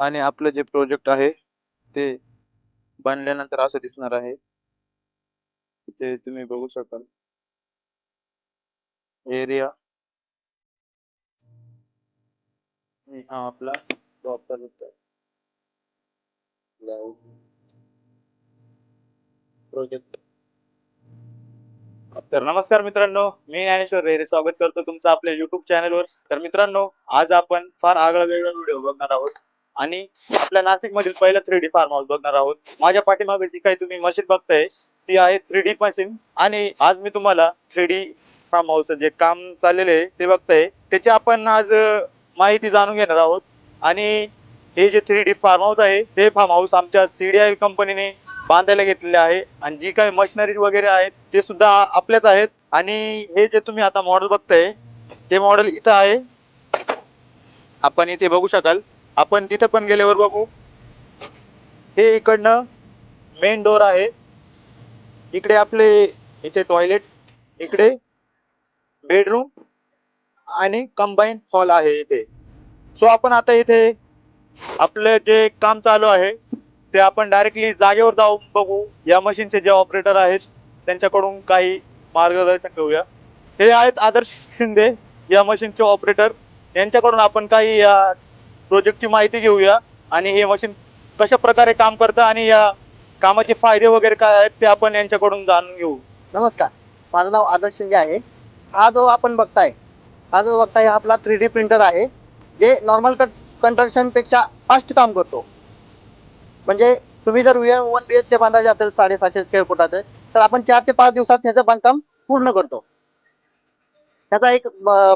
आणि आपलं जे प्रोजेक्ट आहे ते बनल्यानंतर असं दिसणार आहे. ते तुम्ही बघू शकाल. एरिया हा आपला प्रॉपर प्रोजेक्ट तर नमस्कार मित्रांनो मी ज्ञानेश्वर रेरे. स्वागत करतो तुमचं आपल्या युट्यूब चॅनलवर तर मित्रांनो आज आपण फार आगळा वेगळा व्हिडिओ बघणार आहोत. आणि आपल्या नाशिक मधील पहिला थ्री डी फार्म हाऊस बघणार आहोत. माझ्या पाठीमागे जी काही तुम्ही मशीन बघताय ती आहे थ्री डी मशीन आणि आज मी तुम्हाला थ्री डी फार्म हाऊस जे काम चाललेले आहे ते बघताय. त्याची आपण आज माहिती जाणून घेणार आहोत. आणि हे जे थ्री डी फार्म हाऊस आहे ते फार्म हाऊस आमच्या सीडीआय कंपनीने बांधायला घेतलेले आहे. आणि जी काही मशिनरी वगैरे आहेत ते सुद्धा आपल्याच आहेत. आणि हे जे तुम्ही आता मॉडेल बघताय ते मॉडेल इथं आहे. आपण इथे बघू शकाल. आपण तिथं पण गेल्यावर बघू. हे इकडनं मेन डोर आहे. इकडे आपले इथे टॉयलेट इकडे बेडरूम आणि कंबाईन हॉल आहे इथे. सो आपण आता इथे आपलं जे काम चालू आहे ते आपण डायरेक्टली जागेवर जाऊन बघू. या मशीनचे जे ऑपरेटर आहेत त्यांच्याकडून काही मार्गदर्शन घेऊया. हे आहेत आदर्श शिंदे. या मशीनचे ऑपरेटर यांच्याकडून आपण काही या प्रोजेक्टची माहिती घेऊया. आणि हे मशीन कशा प्रकारे काम करतं आणि या कामाचे फायदे वगैरे काय आहेत ते आपण यांच्याकडून जाणून घेऊ. नमस्कार. माझं नाव आदर्श शिंदे आहे. हा जो आपण बघताय हा जो बघताय हा आपला थ्री डी प्रिंटर आहे जे नॉर्मल कटपेक्षा फास्ट काम करतो. म्हणजे तुम्ही जर वन बी एच के बांधायचे असेल साडेसातशे स्क्वेअर फुटाचे तर आपण चार ते पाच दिवसात ह्याचं बांधकाम पूर्ण करतो. ह्याचा एक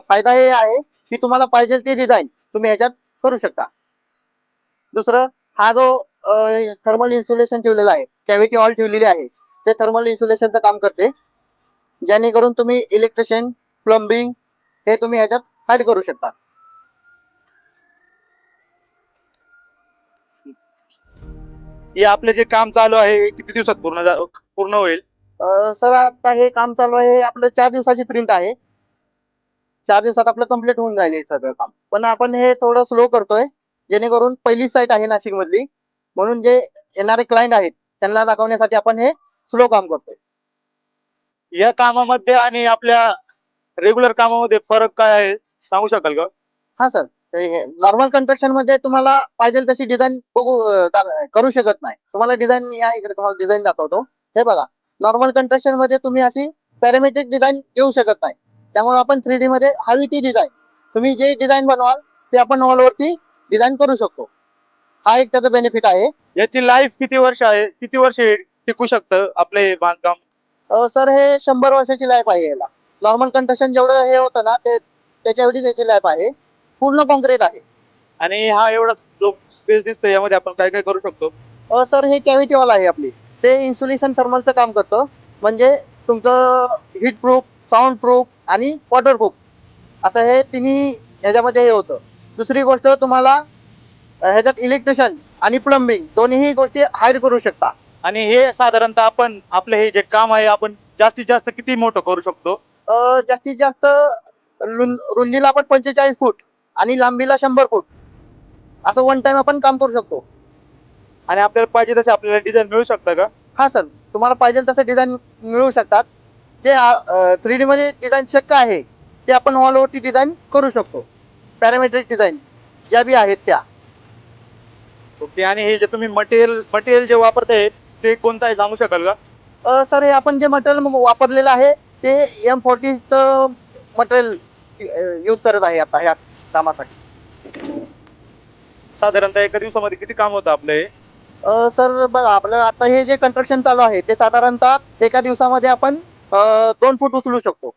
फायदा हे आहे की तुम्हाला पाहिजे ते डिझाईन तुम्ही ह्याच्यात करू शकता. दुसरं हा जो थर्मल इन्सुलेशन ठेवलेला आहे कॅव्हिटी ऑल ठेवलेली आहे ते थर्मल इन्सुलेशनचं काम करते. जेणेकरून तुम्ही इलेक्ट्रिशियन प्लंबिंग हे तुम्ही ह्याच्यात हाईड करू शकता. हे आपले जे काम चालू आहे हे किती दिवसात पूर्ण पूर्ण होईल? सर आता हे काम चालू आहे आपलं चार दिवसाची प्रिंट आहे. चार दिवसात आपलं कंप्लीट होऊन जाईल हे सगळं काम. पण आपण हे थोडं स्लो करतोय जेणेकरून पहिली साईट आहे नाशिक मधली म्हणून जे येणारे क्लायंट आहेत त्यांना दाखवण्यासाठी आपण हे स्लो काम करतोय. या कामामध्ये आणि आपल्या रेग्युलर कामामध्ये फरक काय आहे सांगू शकाल का? हा सर नॉर्मल कंस्ट्रक्शनमध्ये तुम्हाला पाहिजे तशी डिझाईन बघू करू शकत नाही. तुम्हाला डिझाईन या इकडे तुम्हाला डिझाईन दाखवतो. हे बघा. नॉर्मल कंस्ट्रक्शनमध्ये तुम्ही अशी पॅरामेट्रिक डिझाईन घेऊ शकत नाही. त्यामुळे आपण थ्री डी मध्ये हवी ती डिझाईन तुम्ही जे डिझाईन बनवाल ते आपण wall वरती डिझाईन करू शकतो. हा एक त्याचा बेनिफिट आहे. याची लाईफ किती वर्ष आहे? किती वर्ष टिकू शकतं आपलं हे बांधकाम सर हे शंभर वर्षाची लाईफ आहे याला. नॉर्मल कंस्ट्रक्शन जेवढं हे होतं ना ते त्याच्या एवढीच याची लाईफ आहे. पूर्ण कॉन्क्रीट आहे. आणि हा एवढा जो स्पेस दिसतो यामध्ये आपण काय काय करू शकतो? अ सर हे कॅव्हिटी वॉल आहे आपली. ते इन्सुलेशन थर्मलचं काम करतं. म्हणजे तुमचं हीट प्रूफ साऊंड प्रूफ आणि वॉटर प्रूफ असं हे तिन्ही ह्याच्यामध्ये हे होतं. दुसरी गोष्ट तुम्हाला ह्याच्यात इलेक्ट्रिशियन आणि प्लंबिंग दोन्ही गोष्टी हाईड करू शकता. आणि हे साधारणतः आपण आपलं हे जे काम आहे आपण जास्तीत जास्त किती मोठं करू शकतो? अ, जास्तीत जास्त रुं- रुंदीला आपण पंचेचाळीस फूट आणि लांबीला शंभर फूट. असं वन टाइम आपण काम करू शकतो. आणि आपल्याला पाहिजे तसे आपल्याला डिझाईन मिळू शकतं का? हा सर तुम्हाला पाहिजे तसं डिझाईन मिळू शकतात. जे थ्री डी मध्ये डिझाईन शक्य आहे ते आपण ऑल ओव्हरची डिझाईन करू शकतो. पॅरामेट्रिक डिझाईन ज्या बी आहेत त्या. ओके आणि हे जे तुम्ही मटेरियल मटेरियल जे वापरताय ते कोणतं आहे सांगू शकाल का? सर हे आपण जे मटेरियल वापरलेलं आहे ते एम फोर्टीचं मटेरियल यूज करत आहे आता ह्या कामासाठी. साधारणतः एका दिवसामध्ये किती काम होतं आपलं हे? सर बघा आपलं आता हे जे कंस्ट्रक्शन चालू आहे ते साधारणतः एका दिवसामध्ये आपण दोन फूट उचलू शकतो.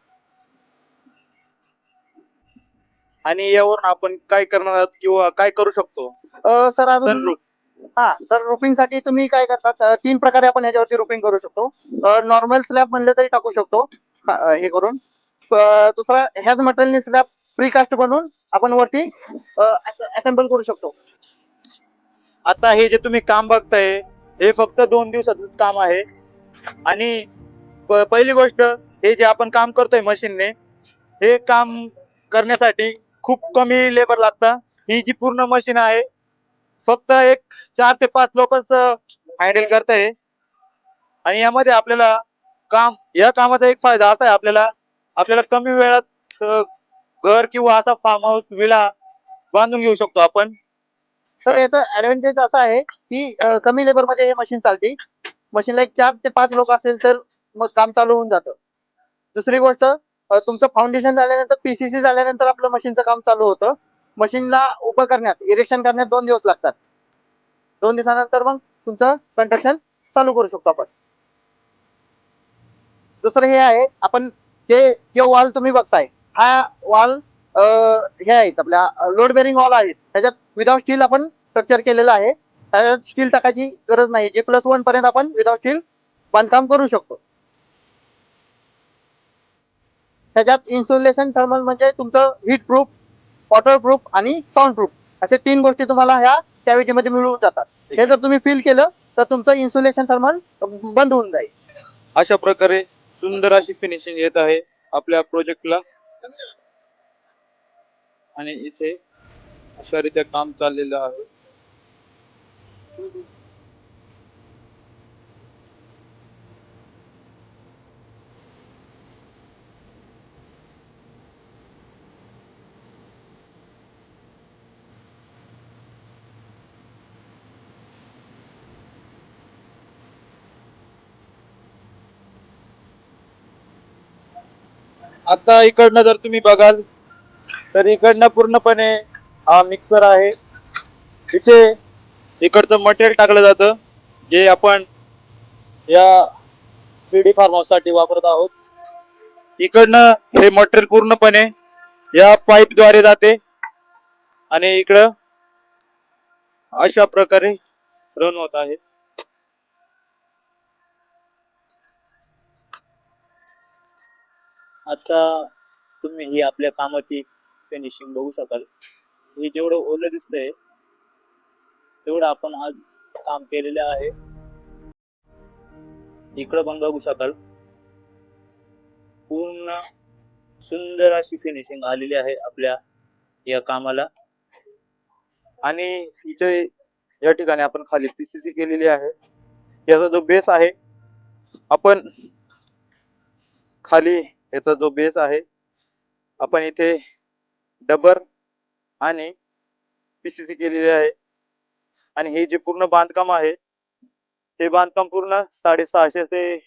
आणि यावरून आपण काय करणार आहोत किंवा काय करू शकतो? सर अजून Sunroof. हा सर रुपिंगसाठी तुम्ही काय करतात? अ, तीन प्रकारे आपण ह्याच्यावरती रुपिंग करू शकतो. नॉर्मल स्लॅब म्हणलं तरी टाकू शकतो. अ, हे करून. दुसरा ह्याच मटेरियलने स्लॅब प्रीकास्ट बनवून आपण वरती असेंबल करू शकतो. आता हे जे तुम्ही काम बघताय हे फक्त दोन दिवसाचं काम आहे. आणि पहिली गोष्ट हे जे आपण काम करतोय मशीनने हे काम करण्यासाठी खूप कमी लेबर लागतं. ही जी पूर्ण मशीन आहे फक्त एक चार ते पाच लोकच हँडल करताय आणि यामध्ये आपल्याला काम या कामाचा एक फायदा असा आहे आपल्याला आपल्याला कमी वेळात घर किंवा असा फार्म हाऊस विला बांधून घेऊ शकतो आपण. सर याचा ऍडव्हान्टेज असा आहे की कमी लेबरमध्ये हे मशीन चालते मशीनला एक चार ते पाच लोक असेल तर मग काम चालू होऊन जातं. दुसरी गोष्ट तुमचं फाउंडेशन झाल्यानंतर पीसीसी झाल्यानंतर आपलं मशीनचं काम चालू होतं. मशीनला उभं करण्यात इरेक्शन करण्यात दोन दिवस लागतात. दोन दिवसानंतर मग तुमचं कंस्ट्रक्शन चालू करू शकतो आपण. दुसरं हे आहे आपण ते जे वॉल तुम्ही बघताय हा वॉल हे आहेत आपल्या लोड बेरिंग वॉल आहेत. त्याच्यात विदाउट स्टील आपण स्ट्रक्चर केलेलं आहे. त्याच्यात स्टील टाकायची गरज नाही जे प्लस वन पर्यंत आपण विदाउट स्टील बांधकाम करू शकतो. त्याच्यात इन्सुलेशन थर्मल म्हणजे तुमचं हीट प्रूफ वॉटर प्रूफ आणि साऊंड प्रूफ असे तीन गोष्टी तुम्हाला ह्या कॅव्हिटी मध्ये मिळून जातात. हे जर तुम्ही फील केलं तर तुमचं इन्सुलेशन थर्मल बंद होऊन जाईल. अशा प्रकारे सुंदर अशी फिनिशिंग येत आहे आपल्या प्रोजेक्टला आणि इथे अशा रीत्या काम चाललेलं आहे. आता इकडनं जर तुम्ही बघाल तर इकडनं पूर्णपणे हा मिक्सर आहे. इथे इकडचं मटेरियल टाकलं जातं जे आपण या थ्री डी फार्मसाठी वापरत आहोत. इकडनं हे मटेरियल पूर्णपणे या पाईपद्वारे जाते. आणि इकडं अशा प्रकारे रन होत आहे. आता तुम्ही ही आपल्या कामाची फिनिशिंग बघू शकाल. हे जेवढं ओलं दिसतंय तेवढं आपण आज काम केलेलं आहे. इकडं पण बघू शकाल. पूर्ण सुंदर अशी फिनिशिंग आलेली आहे आपल्या या कामाला. आणि इथे या ठिकाणी आपण खाली पीसीसी केलेली आहे. याचा जो बेस आहे आपण खाली याचा जो बेस आहे आपण इथे डबर आणि पीसीसी केलेली आहे. आणि हे जे पूर्ण बांधकाम आहे हे बांधकाम पूर्ण साडेसहाशे ते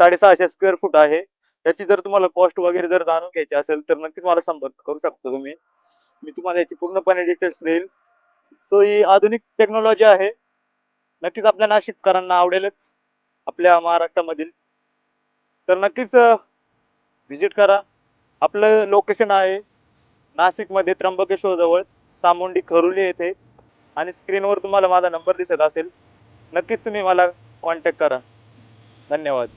साडेसहाशे स्क्वेअर फूट आहे. याची जर तुम्हाला कॉस्ट वगैरे जर जाणून घ्यायची असेल तर नक्कीच मला संपर्क करू शकता तुम्ही. मी तुम्हाला याची पूर्णपणे डिटेल्स देईल. सो ही आधुनिक टेक्नॉलॉजी आहे. नक्कीच आपल्या नाशिककरांना आवडेलच. आपल्या महाराष्ट्रामधील. तर नक्कीच व्हिजिट करा. आपलं लोकेशन आहे नाशिकमध्ये त्र्यंबकेश्वर जवळ सामुंडी खरुली येथे. आणि स्क्रीनवर तुम्हाला माझा नंबर दिसत असेल. नक्कीच तुम्ही मला कॉन्टॅक्ट करा. धन्यवाद.